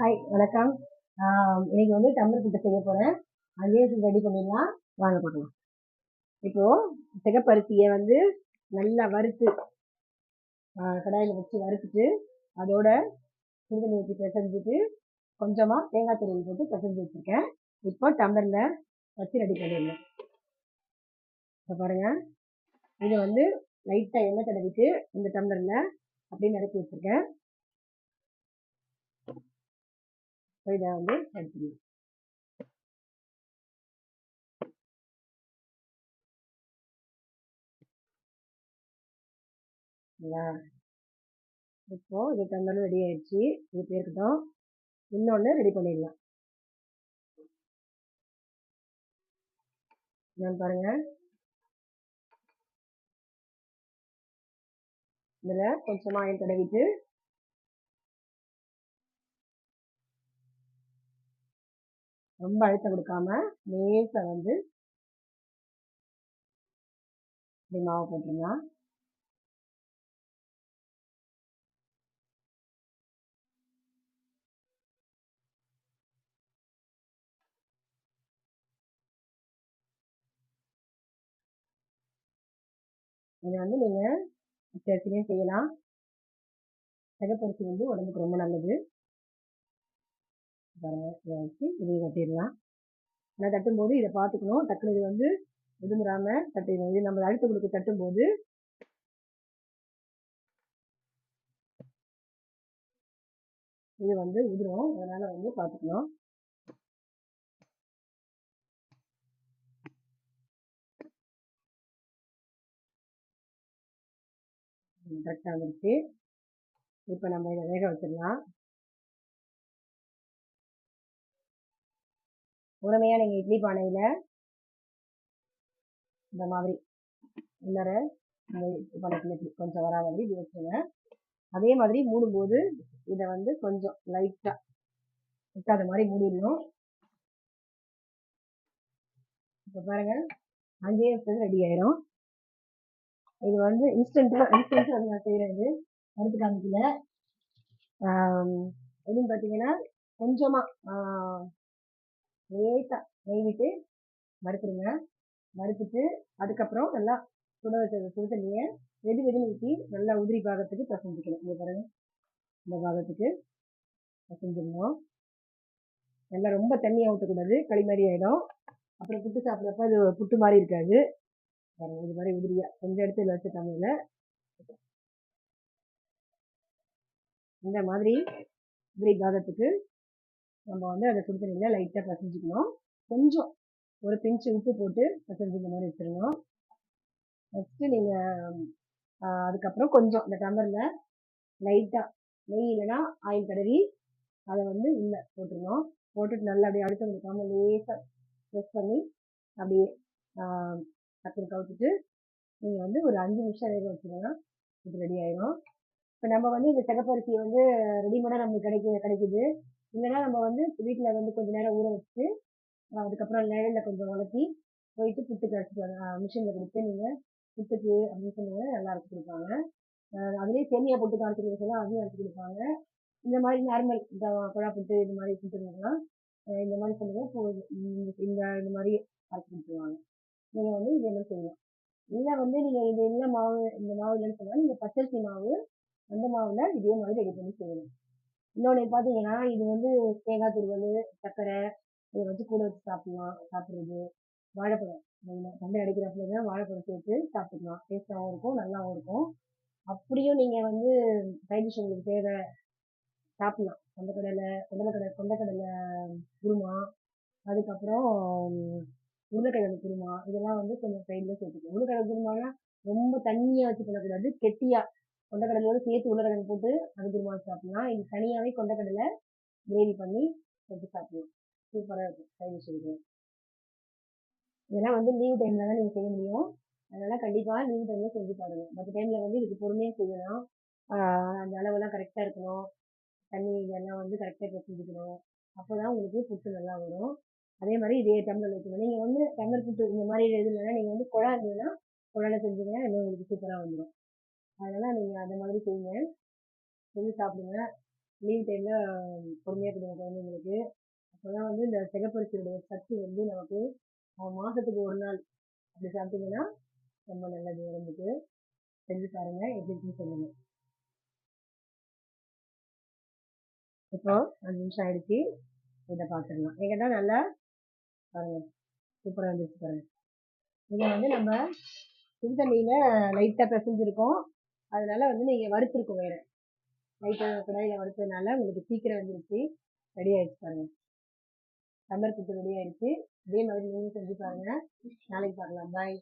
Hi வணக்கம். இன்னைக்கு வந்து டம்ளர் புட்டு செய்ய போறேன். அதே ரெடி பண்ணிடலாம். வாங்க பார்க்கலாம். இப்போ சிகப்பரிசியை வந்து நல்லா வறுத்து கடாயில் வச்சு வறுத்துட்டு அதோட சுடுதண்ணி ஊற்றி பிசைஞ்சிட்டு கொஞ்சமாக தேங்காய் துருவல் போட்டு பிசைஞ்சு வச்சுருக்கேன். இப்போ டம்ளரில் வச்சு ரெடி பண்ணிடலாம். இப்போ பாருங்கள் இது வந்து லைட்டாக எண்ணெய் தடவிட்டு இந்த டம்ளரில் அப்படியே நிரப்பி வச்சுருக்கேன். இப்போ இதை வந்து எடுத்துக்கலாம் சரிங்களா இப்போ இது டம்ளர் ரெடி ஆயிடுச்சு. இது பேருக்கட்டும் இன்னொன்று ரெடி பண்ணிடலாம். நான் பாருங்க. இதில் கொஞ்சமாக ஆயில் தடவிட்டு ரொம்ப அழுத்தம் கொடுக்காம லேசாக வந்து இப்படி மாவு போட்டுருங்க. இதை வந்து நீங்கள் செய்யலாம். சிகப்பரிசி வந்து உடம்புக்கு ரொம்ப நல்லது. பாருங்க. இதை வச்சு இதையும் கட்டிடலாம் ஆனால் தட்டும்போது இதை பார்த்துக்கணும். டக்குனு இது வந்து விடுமுறாமல் தட்டிடணும். இது நம்ம அழுத்த கொடுக்க தட்டும்போது இது வந்து உதிரும். அதனால வந்து பார்த்துக்கணும். கரெக்டாக வந்துருச்சு. இப்போ நம்ம இதை வேக வச்சிடலாம். முழுமையாக நீங்கள் இட்லி பானையில் இந்த மாதிரி உள்ளர இட்லி கொஞ்சம் வரா மாதிரி இப்படி வச்சுருங்க அதே மாதிரி மூடும்போது இதை வந்து கொஞ்சம் லைட்டாக விட்டாத மாதிரி மூடிடணும். இப்போ பாருங்க அஞ்சே நிமிஷத்துக்கு ரெடி ஆயிரும். இது வந்து இன்ஸ்டண்ட்டாக இன்ஸ்டண்ட்டாக வந்து நான் செய்கிறது அடுத்து காமிக்கல. எப்படின்னு பார்த்தீங்கன்னா கொஞ்சமாக லேட்டாக நெய்விட்டு மறுத்துடுங்க மறுத்துட்டு அதுக்கப்புறம் நல்லா சுட வச்ச சுடு தண்ணியை வெது வெதுன்னு ஊற்றி நல்லா உதிரி பாகத்துக்கு பசஞ்சிக்கணும். இங்கே பாருங்க. இந்த பாகத்துக்கு பசஞ்சிடணும். நல்லா ரொம்ப தண்ணியாக ஊற்றக்கூடாது களி மாதிரி ஆகிடும் அப்புறம் புட்டு சாப்பிட்றப்ப அது புட்டு மாதிரி இருக்காது. பாருங்க இது மாதிரி உதிரியாக கொஞ்சம் இடத்துல வச்சுட்டாங்க இந்த மாதிரி உதிரி பாகத்துக்கு நம்ம வந்து அதை சுடு தண்ணியில் லைட்டாக பசஞ்சிக்கணும். கொஞ்சம் ஒரு பிஞ்சு உப்பு போட்டு பசஞ்சு இந்த மாதிரி வச்சிடணும் நெக்ஸ்ட்டு நீங்கள் அதுக்கப்புறம் கொஞ்சம் இந்த டம்ளரில் லைட்டாக நெய் இல்லைன்னா ஆயில் தடவி அதை வந்து உள்ளே போட்டுருணும் போட்டுட்டு நல்லா அப்படியே அடுத்த கொடுக்காம லேசாக ப்ரெஸ் பண்ணி அப்படியே டக்குனு கவுத்துட்டு நீங்கள் வந்து ஒரு அஞ்சு நிமிஷம் வேக வச்சிங்கன்னா இது ரெடி ஆயிடும் இப்போ நம்ம வந்து இந்த சிகப்பரிசியை வந்து ரெடிமேடாக நமக்கு கிடைக்க கிடைக்குது. இல்லைன்னா நம்ம வந்து வீட்டில் வந்து கொஞ்ச நேரம் ஊற வச்சு அதுக்கப்புறம் நிழலில் கொஞ்சம் உலர்த்தி போயிட்டு புட்டுக்கு அரைச்சிட்டு மிஷினில் கொடுத்து நீங்கள் புட்டுக்கு அப்படின்னு சொன்னீங்க நல்லா அரைச்சி கொடுப்பாங்க. அதுலேயே சேமியா புட்டுக்கு அரைச்சி கொடுக்க சொல்ல அதையும் அரைச்சி கொடுப்பாங்க. இந்த மாதிரி நார்மல் இந்த குழா புட்டு இந்த மாதிரி புட்டுங்கலாம் இந்த மாதிரி சொன்னீங்க இந்த இந்த மாதிரி அரைச்சி கொடுத்துருவாங்க. நீங்கள் வந்து இதே மாதிரி செய்யலாம் இல்லை வந்து நீங்கள் இது என்ன மாவு இந்த மாவு இல்லைன்னு சொன்னால் நீங்கள் பச்சரிசி மாவு அந்த மாவில் இதே மாதிரி ரெடி பண்ணி செய்யலாம் இன்னொன்று பார்த்தீங்கன்னா இது வந்து தேங்காய் துருவல் சர்க்கரை இதை வச்சு கூட வச்சு சாப்பிட்லாம் சாப்பிட்றது. வாழைப்பழம் தொண்டை அடிக்கிறப்பல தான் வாழைப்பழம் சேர்த்து சாப்பிட்டுக்கலாம். டேஸ்ட்டாகவும் இருக்கும் நல்லாவும் இருக்கும். அப்படியும் நீங்கள் வந்து சைட் டிஷ் உங்களுக்கு தேவை சாப்பிட்லாம். கொண்டக்கடலை கொண்டக்கடலை கொண்டக்கடலை குருமா அதுக்கப்புறம் உருளைக்கிழங்கு குருமா இதெல்லாம் வந்து கொஞ்சம் சைடில் சேர்த்துக்கணும் உருளைக்கிழங்கு குருமானா ரொம்ப தண்ணியாக வச்சு பண்ணக்கூடாது கெட்டியாக கொண்டக்கடலையோடு சேர்த்து உருளைக்கிழங்கு போட்டு அது குருமா சாப்பிட்லாம். இது தனியாகவே கொண்டக்கடலை கிரேவி பண்ணி வச்சு சாப்பிட்லாம். சூப்பராக இருக்கும். சைட் செய்கிறோம் இதெல்லாம் வந்து லீவ் டைமில் தான் நீங்கள் செய்ய முடியும். அதனால் கண்டிப்பாக லீவ் டைமில் செஞ்சு பாருங்கள் மற்ற டைமில் வந்து இதுக்கு பொறுமையாக செய்யணும். அந்த அளவெல்லாம் கரெக்டாக இருக்கணும். தண்ணி இதெல்லாம் வந்து கரெக்டாக செஞ்சுக்கணும் அப்போ தான் உங்களுக்கு புட்டு நல்லா வரும். அதே மாதிரி இதே டம்ளர் வைக்கணும். நீங்கள் வந்து டம்ளர் புட்டு இந்த மாதிரி இது இல்லைன்னா நீங்கள் வந்து குழா இருந்ததுன்னா குழாயில் செஞ்சீங்கன்னா இன்னும் உங்களுக்கு சூப்பராக வந்துடும் அதனால் நீங்கள் அந்த மாதிரி செய்யுங்க. செஞ்சு சாப்பிடுங்க. லீவ் டைமில் பொறுமையாக கொடுங்க குழந்தைங்களுக்கு. அப்போ தான் வந்து இந்த சிகப்பரிசியுடைய சத்து வந்து நமக்கு மாதத்துக்கு மாசத்துக்கு ஒரு நாள் அப்படி சாப்பிட்டீங்கன்னா ரொம்ப நல்லது உடம்புக்கு. செஞ்சு பாருங்க. எப்படி இருக்குன்னு சொல்லுங்க. இப்போ அஞ்சு நிமிஷம் ஆயிடுச்சு. இதை பார்த்துடலாம் எங்கிட்ட நல்லா பாருங்க. சூப்பராக வந்துருச்சு பாருங்க. இதை வந்து நம்ம சுடு தண்ணியில் லைட்டாக பிசைஞ்சிருக்கோம். அதனால வந்து நீங்கள் வறுத்துருக்கும் வேறு. லைட்டாக கடாயில் வறுத்ததுனால உங்களுக்கு சீக்கிரம் வந்துருச்சு. ரெடி ஆயிடுச்சு பாருங்க. சம்மர் புட்டு ரெடி ஆயிடுச்சு. இதே மாதிரி நீங்களும் செஞ்சு பாருங்க. நாளைக்கு பார்க்கலாம். பாய்